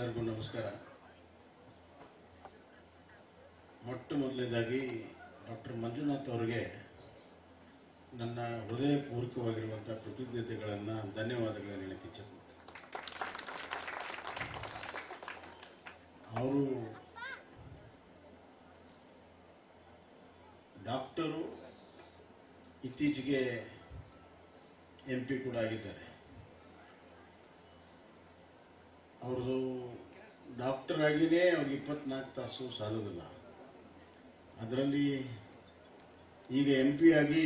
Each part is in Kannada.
ಎಲ್ಲರಿಗೂ ನಮಸ್ಕಾರ. ಮೊಟ್ಟ ಮೊದಲನೇದಾಗಿ ಡಾಕ್ಟರ್ ಮಂಜುನಾಥ್ ಅವರಿಗೆ ನನ್ನ ಹೃದಯಪೂರ್ವಕವಾಗಿರುವಂಥ ಕೃತಜ್ಞತೆಗಳನ್ನು, ಧನ್ಯವಾದಗಳನ್ನು ಹೇಳಕ್ಕೆ ಇಚ್ಛೆಪಡ್ತೀನಿ ಅವರು ಡಾಕ್ಟರು ಇತ್ತೀಚೆಗೆ ಎಂ ಪಿ ಕೂಡ ಆಗಿದ್ದಾರೆ. ಅವ್ರದ್ದು ಡಾಕ್ಟರ್ ಆಗಿದೆ ಅವ್ರಿಗೆ ಇಪ್ಪತ್ನಾಲ್ಕು ತಾಸು ಸಾಲೋದಿಲ್ಲ. ಅದರಲ್ಲಿ ಈಗ ಎಂ ಪಿ ಆಗಿ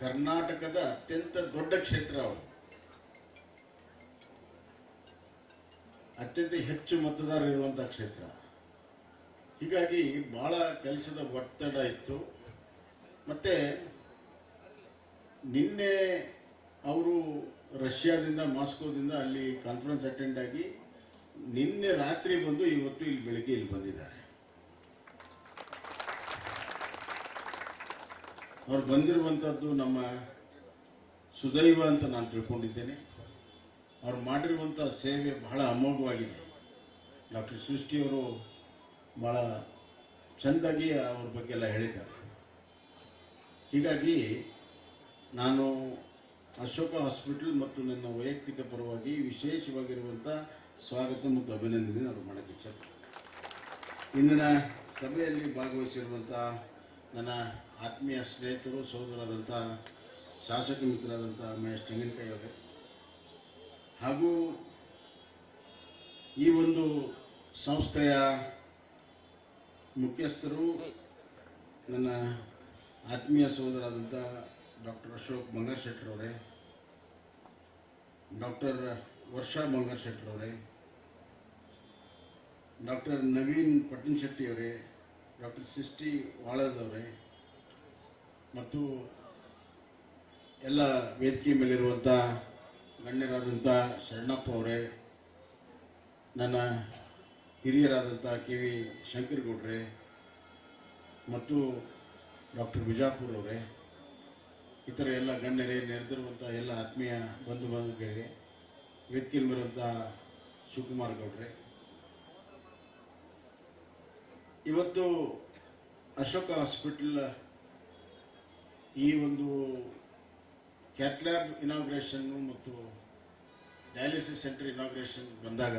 ಕರ್ನಾಟಕದ ಅತ್ಯಂತ ದೊಡ್ಡ ಕ್ಷೇತ್ರ ಅವರು ಅತ್ಯಂತ ಹೆಚ್ಚು ಮತದಾರರು ಇರುವಂತಹ ಕ್ಷೇತ್ರ. ಹೀಗಾಗಿ ಬಹಳ ಕೆಲಸದ ಒತ್ತಡ ಇತ್ತು. ಮತ್ತೆ ನಿನ್ನೆ ಅವರು ರಷ್ಯಾದಿಂದ, ಮಾಸ್ಕೋದಿಂದ ಅಲ್ಲಿ ಕಾನ್ಫರೆನ್ಸ್ ಅಟೆಂಡ್ ಆಗಿ ನಿನ್ನೆ ರಾತ್ರಿ ಬಂದು ಇವತ್ತು ಇಲ್ಲಿ ಬೆಳಿಗ್ಗೆ ಇಲ್ಲಿ ಬಂದಿದ್ದಾರೆ. ಅವ್ರು ಬಂದಿರುವಂಥದ್ದು ನಮ್ಮ ಸುದೈವ ಅಂತ ನಾನು ತಿಳ್ಕೊಂಡಿದ್ದೇನೆ. ಅವ್ರು ಮಾಡಿರುವಂಥ ಸೇವೆ ಬಹಳ ಅಮೋಘವಾಗಿದೆ. ಡಾಕ್ಟರ್ ಸೃಷ್ಟಿಯವರು ಬಹಳ ಚೆಂದಾಗಿ ಅವ್ರ ಬಗ್ಗೆ ಎಲ್ಲ ಹೇಳಿದ್ದಾರೆ. ಹೀಗಾಗಿ ನಾನು ಅಶೋಕ ಹಾಸ್ಪಿಟಲ್ ಮತ್ತು ನನ್ನ ವೈಯಕ್ತಿಕ ಪರವಾಗಿ ವಿಶೇಷವಾಗಿರುವಂಥ ಸ್ವಾಗತ ಮತ್ತು ಅಭಿನಂದನೆ ನಾನು ಮಾಡಕ್ಕೆ ಇಚ್ಛ ಇಂದಿನ ಸಭೆಯಲ್ಲಿ ಭಾಗವಹಿಸಿರುವಂಥ ನನ್ನ ಆತ್ಮೀಯ ಸ್ನೇಹಿತರು ಸಹೋದರಾದಂಥ ಶಾಸಕ ಮಿತ್ರರಾದಂಥ ಮಹೇಶ್ ತೆಂಗಿನಕಾಯಿ ಅವರು. ಹಾಗೂ ಈ ಒಂದು ಸಂಸ್ಥೆಯ ಮುಖ್ಯಸ್ಥರು, ನನ್ನ ಆತ್ಮೀಯ ಸಹೋದರಾದಂಥ ಡಾಕ್ಟರ್ ಅಶೋಕ್ ಬಂಗಾರ್ ಅವರೇ, ಡಾಕ್ಟರ್ ವರ್ಷಾ ಬಂಗಾರ್ ಶೆಟ್ಟರವರೇ ಡಾಕ್ಟರ್ ನವೀನ್ ಪಟ್ಟಣ ಶೆಟ್ಟಿ ಅವರೇ, ಡಾಕ್ಟರ್ ಸಿಷ್ಟಿ ವಾಳದವರೇ ಮತ್ತು ಎಲ್ಲ ವೇದಿಕೆ ಮೇಲಿರುವಂಥ ಗಣ್ಯರಾದಂಥ ಶರಣಪ್ಪ ಅವರೇ, ನನ್ನ ಹಿರಿಯರಾದಂಥ ಕೆ ವಿ ಶಂಕರಗೌಡ್ರೆ, ಮತ್ತು ಡಾಕ್ಟರ್ ಬಿಜಾಪುರ್ ಅವರೇ ಇತರ ಎಲ್ಲ ಗಣ್ಯರೇ ನೆರೆದಿರುವಂಥ ಎಲ್ಲ ಆತ್ಮೀಯ ಬಂಧು ಬಾಂಧವರಿಗೆ ವೇದಿಕೆಯಲ್ಲಿ ಬರುವಂಥ ಶಿವಕುಮಾರ್ ಗೌಡ್ರೆ. ಇವತ್ತು ಅಶೋಕ ಹಾಸ್ಪಿಟಲ್ ಈ ಒಂದು ಕ್ಯಾಟ್ಲ್ಯಾಬ್ ಇನಾಗ್ರೇಷನ್ನು ಮತ್ತು ಡಯಾಲಿಸಿಸ್ ಸೆಂಟರ್ ಇನಾಗ್ರೇಷನ್ ಬಂದಾಗ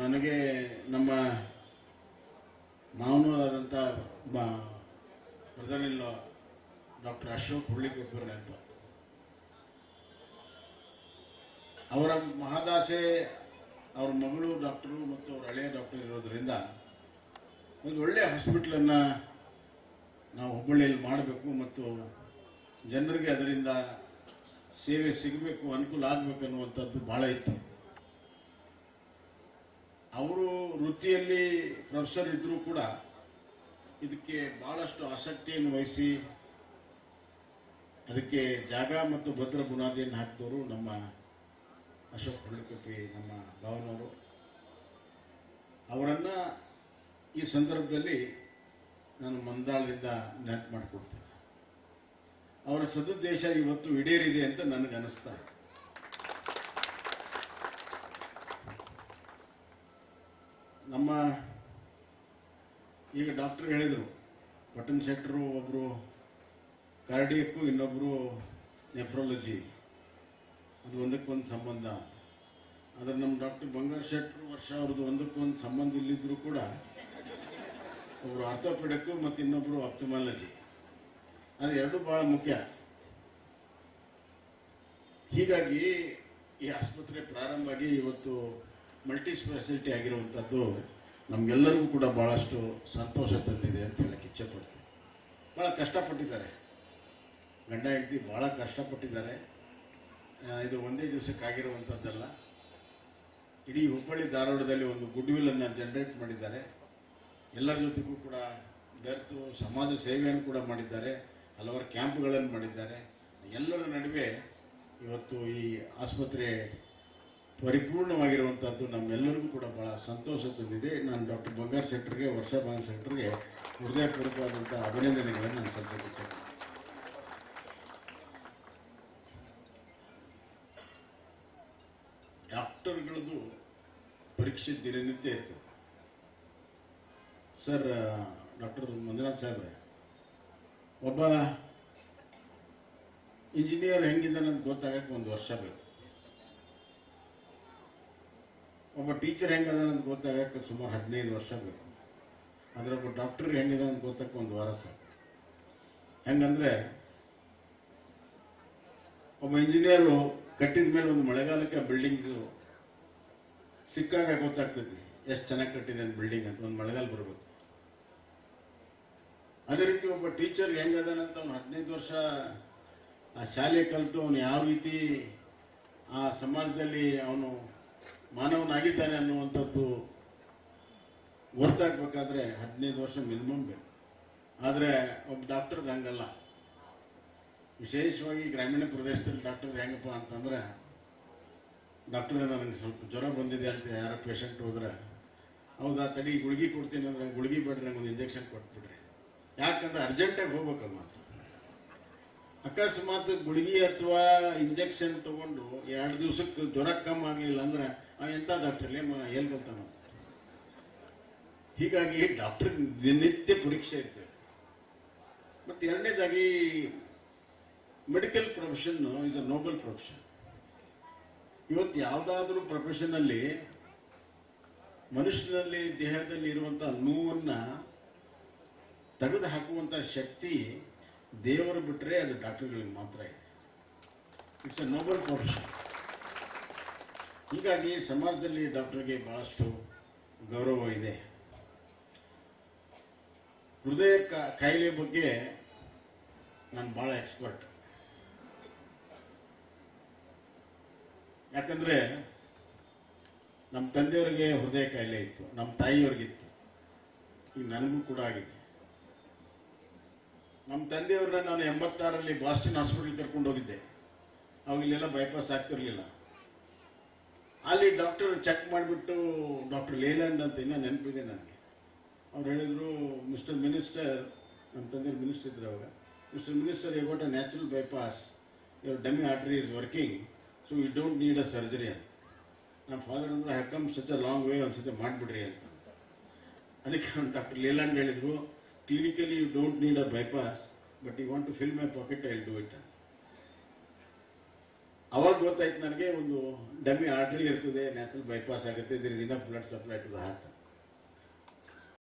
ನನಗೆ ನಮ್ಮ ಮಾವನೂರಾದಂಥ ಬ ಪ್ರಧಾನಿಲ್ಲ ಡಾಕ್ಟರ್ ಅಶೋಕ್ ಹುಳ್ಳಿಕೊಪ್ಪರು ನೆನಪ ಅವರ ಮಹಾದಾಸೆ, ಅವ್ರ ಮಗಳು ಡಾಕ್ಟರು ಮತ್ತು ಅವ್ರ ಹಳೆಯ ಡಾಕ್ಟರ್ ಇರೋದ್ರಿಂದ ಒಂದು ಒಳ್ಳೆಯ ಹಾಸ್ಪಿಟ್ಲನ್ನು ನಾವು ಹುಬ್ಬಳ್ಳಿಯಲ್ಲಿ ಮಾಡಬೇಕು ಮತ್ತು ಜನರಿಗೆ ಅದರಿಂದ ಸೇವೆ ಸಿಗಬೇಕು, ಅನುಕೂಲ ಆಗಬೇಕು ಅನ್ನುವಂಥದ್ದು ಭಾಳ ಇತ್ತು. ಅವರು ವೃತ್ತಿಯಲ್ಲಿ ಪ್ರೊಫೆಸರ್ ಇದ್ದರೂ ಕೂಡ ಇದಕ್ಕೆ ಭಾಳಷ್ಟು ಆಸಕ್ತಿಯನ್ನು ವಹಿಸಿ ಅದಕ್ಕೆ ಜಾಗ ಮತ್ತು ಭದ್ರ ಬುನಾದಿಯನ್ನು ಹಾಕಿದವರು ನಮ್ಮ ಅಶೋಕ್ ಹುಳ್ಳಿಕೊಪ್ಪಿ ನಮ್ಮ ಭಾವನವರು. ಅವರನ್ನು ಈ ಸಂದರ್ಭದಲ್ಲಿ ನಾನು ಮಂದಾಳದಿಂದ ನೆನಪು ಮಾಡಿಕೊಡ್ತೇನೆ. ಅವರ ಸದುದ್ದೇಶ ಇವತ್ತು ಈಡೇರಿದೆ ಅಂತ ನನಗೆ ಅನಿಸ್ತಾ ಇದೆ. ನಮ್ಮ ಈಗ ಡಾಕ್ಟರ್ ಹೇಳಿದರು ಪಟ್ಟಣ ಶೆಟ್ಟರು ಒಬ್ಬರು ಕಾರ್ಡಿಯಕ್ಕೂ ಇನ್ನೊಬ್ಬರು ನೆಫ್ರಾಲಜಿ. ಅದು ಒಂದಕ್ಕೊಂದು ಸಂಬಂಧ ಆದರೆ ನಮ್ಮ ಡಾಕ್ಟರ್ ಬಂಗಾರ ಶೆಟ್ಟರು ವರ್ಷ ಅವ್ರದ್ದು ಒಂದಕ್ಕೊಂದು ಸಂಬಂಧ ಇಲ್ಲಿದ್ದರೂ ಕೂಡ ಒಬ್ಬರು ಆರ್ಥೋಪೆಡಕ್ಕು ಮತ್ತು ಇನ್ನೊಬ್ಬರು ಆಪ್ತಮಾಲಜಿ ಅದು ಎರಡು ಭಾಳ ಮುಖ್ಯ. ಹೀಗಾಗಿ ಈ ಆಸ್ಪತ್ರೆ ಪ್ರಾರಂಭ ಆಗಿ ಇವತ್ತು ಮಲ್ಟಿ ಸ್ಪೆಷಾಲಿಟಿ ಆಗಿರುವಂಥದ್ದು ನಮಗೆಲ್ಲರಿಗೂ ಕೂಡ ಭಾಳಷ್ಟು ಸಂತೋಷ ತಂದಿದೆ ಅಂತ ಹೇಳಕ್ಕೆ ಇಚ್ಛೆಪಡ್ತೀನಿ ಭಾಳ ಕಷ್ಟಪಟ್ಟಿದ್ದಾರೆ. ಗಂಡ ಹೆಂಡತಿ ಭಾಳ ಕಷ್ಟಪಟ್ಟಿದ್ದಾರೆ. ಇದು ಒಂದೇ ದಿವಸಕ್ಕಾಗಿರುವಂಥದ್ದಲ್ಲ ಇಡೀ ಹುಬ್ಬಳ್ಳಿ ಧಾರವಾಡದಲ್ಲಿ ಒಂದು ಗುಡ್ ವಿಲ್ಲನ್ನು ಜನರೇಟ್ ಮಾಡಿದ್ದಾರೆ. ಎಲ್ಲರ ಜೊತೆಗೂ ಕೂಡ ಬೆರೆತು ಸಮಾಜ ಸೇವೆಯನ್ನು ಕೂಡ ಮಾಡಿದ್ದಾರೆ. ಹಲವಾರು ಕ್ಯಾಂಪ್ಗಳನ್ನು ಮಾಡಿದ್ದಾರೆ. ಎಲ್ಲರ ನಡುವೆ ಇವತ್ತು ಈ ಆಸ್ಪತ್ರೆ ಪರಿಪೂರ್ಣವಾಗಿರುವಂಥದ್ದು ನಮ್ಮೆಲ್ಲರಿಗೂ ಕೂಡ ಭಾಳ ಸಂತೋಷ ತಂದಿದೆ. ನಾನು ಡಾಕ್ಟರ್ ಬಂಗಾರ್ ಶೆಟ್ಟರ್ಗೆ ವರ್ಷ ಬಂಗಾರ್ ಶೆಟ್ಟರ್ಗೆ ಹೃದಯಪೂರ್ವಕವಾದಂಥ ಅಭಿನಂದನೆಗಳನ್ನು ನಾನು ಸಲ್ಲಿಸುತ್ತೇನೆ. ಡಾಕ್ಟರ್ಗಳದ್ದು ಪರೀಕ್ಷೆ ದಿನನಿತ್ಯ ಇರ್ತದೆ. ಸರ್ ಡಾಕ್ಟರ್ ಮಂಜುನಾಥ್ ಸಾಹೇಬ್ರೆ, ಒಬ್ಬ ಇಂಜಿನಿಯರ್ ಹೆಂಗಿದ್ದಾನೆ ಅಂತ ಗೊತ್ತಾಗಕ್ಕೆ ಒಂದು ವರ್ಷ ಬೇಕು. ಒಬ್ಬ ಟೀಚರ್ ಹೆಂಗಿದ್ದಾನೆ ಅಂತ ಗೊತ್ತಾಗಕ್ಕೆ ಸುಮಾರು ಹದಿನೈದು ವರ್ಷ ಬೇಕು. ಆದರೆ ಒಬ್ಬ ಡಾಕ್ಟರ್ ಹೆಂಗಿದ್ದಾನೆ ಅಂತ ಗೊತ್ತಕ್ಕೆ ಒಂದು ವಾರ ಸಾಕು. ಹೆಂಗಂದ್ರೆ, ಒಬ್ಬ ಇಂಜಿನಿಯರು ಕಟ್ಟಿದ ಮೇಲೆ ಒಂದು ಮಳೆಗಾಲಕ್ಕೆ ಬಿಲ್ಡಿಂಗ್ ಸಿಕ್ಕಾಗ ಗೊತ್ತಾಗ್ತೈತಿ ಎಷ್ಟು ಚೆನ್ನಾಗಿ ಕಟ್ಟಿದೆ ಬಿಲ್ಡಿಂಗ್ ಅಂತ, ಒಂದು ಮಳೆಗಾಲ ಬರಬೇಕು ಅದೇ ರೀತಿ ಒಬ್ಬ ಟೀಚರ್ ಹೆಂಗದಾನಂತ ಅವ್ನು ಹದಿನೈದು ವರ್ಷ ಆ ಶಾಲೆ ಕಲಿತು, ಅವನು ಯಾವ ರೀತಿ ಆ ಸಮಾಜದಲ್ಲಿ ಅವನು ಮಾನವನಾಗಿದ್ದಾನೆ ಅನ್ನುವಂಥದ್ದು ಗೊತ್ತಾಗ್ಬೇಕಾದ್ರೆ ಹದಿನೈದು ವರ್ಷ ಮಿನಿಮಮ್ ಬೇಕು. ಆದರೆ ಒಬ್ಬ ಡಾಕ್ಟರ್ದು ಹಂಗಲ್ಲ. ವಿಶೇಷವಾಗಿ ಗ್ರಾಮೀಣ ಪ್ರದೇಶದಲ್ಲಿ ಡಾಕ್ಟರ್ದು ಹೆಂಗಪ್ಪ ಅಂತಂದ್ರೆ ಡಾಕ್ಟರ್ ನನಗೆ ಸ್ವಲ್ಪ ಜ್ವರ ಬಂದಿದೆ ಅಂತ ಯಾರೋ ಪೇಷಂಟ್ ಹೋದ್ರೆ, ಹೌದಾ ತಡಿ, ಗುಳಿಗೆ ಕೊಡ್ತೀನಿ ಅಂದ್ರೆ ಗುಳಿಗೆ ಬೇಡ್ರಿ ನಂಗೆ ಒಂದು ಇಂಜೆಕ್ಷನ್ ಕೊಟ್ಬಿಡ್ರಿ. ಯಾಕಂದ್ರೆ ಅರ್ಜೆಂಟಾಗಿ ಹೋಗ್ಬೇಕಮ್ಮ ಅಂತ ಅಕಸ್ಮಾತ್ ಗುಳಿಗೆ ಅಥವಾ ಇಂಜೆಕ್ಷನ್ ತಗೊಂಡು ಎರಡು ದಿವಸಕ್ಕೆ ಜ್ವರ ಕಮ್ಮಿ ಆಗಲಿಲ್ಲ ಅಂದ್ರೆ ಎಂಥ ಡಾಕ್ಟರ್ ಎಲ್ಲಿ ಕಲ್ತಾನ ಹೀಗಾಗಿ ಡಾಕ್ಟರ್ ದಿನನಿತ್ಯ ಪರೀಕ್ಷೆ ಇರ್ತದೆ. ಮತ್ತು ಎರಡನೇದಾಗಿ medical profession is a noble profession ಇವತ್ತು ಯಾವುದಾದ್ರೂ ಪ್ರೊಫೆಷನಲ್ಲಿ ಮನುಷ್ಯನಲ್ಲಿ ದೇಹದಲ್ಲಿ ಇರುವಂಥ ನೋವನ್ನು ತೆಗೆದು ಹಾಕುವಂಥ ಶಕ್ತಿ ದೇವರು ಬಿಟ್ಟರೆ ಅದು ಡಾಕ್ಟರ್ಗಳಿಗೆ ಮಾತ್ರ ಇದೆ. ಇಟ್ಸ್ ಅ ನೋಬಲ್ ಪ್ರೊಫೆಷನ್ ಹೀಗಾಗಿ ಸಮಾಜದಲ್ಲಿ ಡಾಕ್ಟರ್ಗೆ ಬಹಳಷ್ಟು ಗೌರವ ಇದೆ. ಹೃದಯ ಕಾಯಿಲೆ ಬಗ್ಗೆ ನಾನು ಭಾಳ ಎಕ್ಸ್ಪರ್ಟ್ ಯಾಕಂದ್ರೆ ನಮ್ಮ ತಂದೆಯವರಿಗೆ ಹೃದಯ ಕಾಯಿಲೆ ಇತ್ತು, ನಮ್ಮ ತಾಯಿಯವ್ರಿಗಿತ್ತು. ಈಗ ನನಗೂ ಕೂಡ ಆಗಿದೆ. ನಮ್ಮ ತಂದೆಯವ್ರನ್ನ ನಾನು ಎಂಬತ್ತಾರಲ್ಲಿ ಬಾಸ್ಟನ್ ಹಾಸ್ಪಿಟಲ್ ಕರ್ಕೊಂಡು ಹೋಗಿದ್ದೆ. ಅವಾಗ ಇಲ್ಲೆಲ್ಲ ಬೈಪಾಸ್ ಆಗ್ತಿರ್ಲಿಲ್ಲ. ಅಲ್ಲಿ ಡಾಕ್ಟರ್ ಚೆಕ್ ಮಾಡಿಬಿಟ್ಟು ಡಾಕ್ಟರ್ ಲೇಲ್ಯಾಂಡ್ ಅಂತ ಇನ್ನೂ ನೆನಪಿದೆ ನನಗೆ. ಅವ್ರು ಹೇಳಿದ್ರು ಮಿಸ್ಟರ್ ಮಿನಿಸ್ಟರ್ ನಮ್ಮ ತಂದೆ ಮಿನಿಸ್ಟರ್ ಇದ್ರು ಅವಾಗ mister minister you got natural bypass your dummy artery is working so you don't need a surgery ಅಂತ ನಮ್ಮ ಫಾದರ್ ಅಂದ್ರೆ ಹಕಮ್ ಸಚ್ ಅ ಲಾಂಗ್ ವೇ ಒಂದ್ಸತಿ ಮಾಡಿಬಿಡ್ರಿ ಅಂತ ಅದಕ್ಕೆ ಡಾಕ್ಟರ್ ಲೇಲಾಂಡ್ ಹೇಳಿದ್ರು clinically you don't need a bypass but you want to fill my pocket I do it ಅವಾಗ ಗೊತ್ತಾಯ್ತು ನನಗೆ ಒಂದು ಡಮ್ಮಿ ಆರ್ಟ್ರಿ ಇರ್ತದೆ ನ್ಯಾಚುರಲ್ ಬೈಪಾಸ್ ಆಗುತ್ತೆ, ಇದರಿಂದ blood supply to the heart